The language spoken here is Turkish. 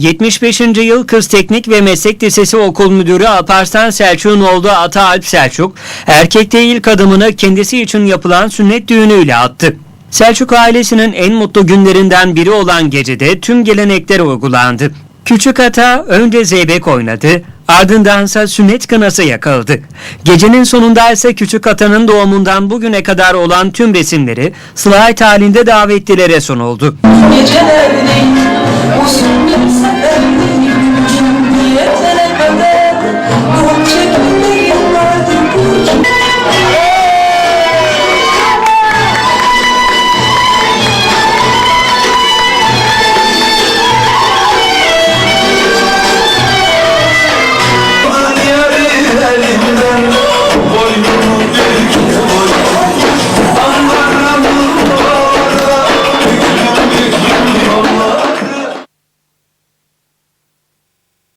75. yıl Kız Teknik ve Meslek Lisesi Okul Müdürü Alparslan Selçuk'un oğlu Ata Alp Selçuk, erkekte ilk adımını kendisi için yapılan sünnet düğünüyle attı. Selçuk ailesinin en mutlu günlerinden biri olan gecede tüm gelenekler uygulandı. Küçük Ata önce zeybek oynadı, ardındansa sünnet kınası yakıldı. Gecenin sonunda ise Küçük Ata'nın doğumundan bugüne kadar olan tüm resimleri slide halinde davetlilere sunuldu. Sünnet elimden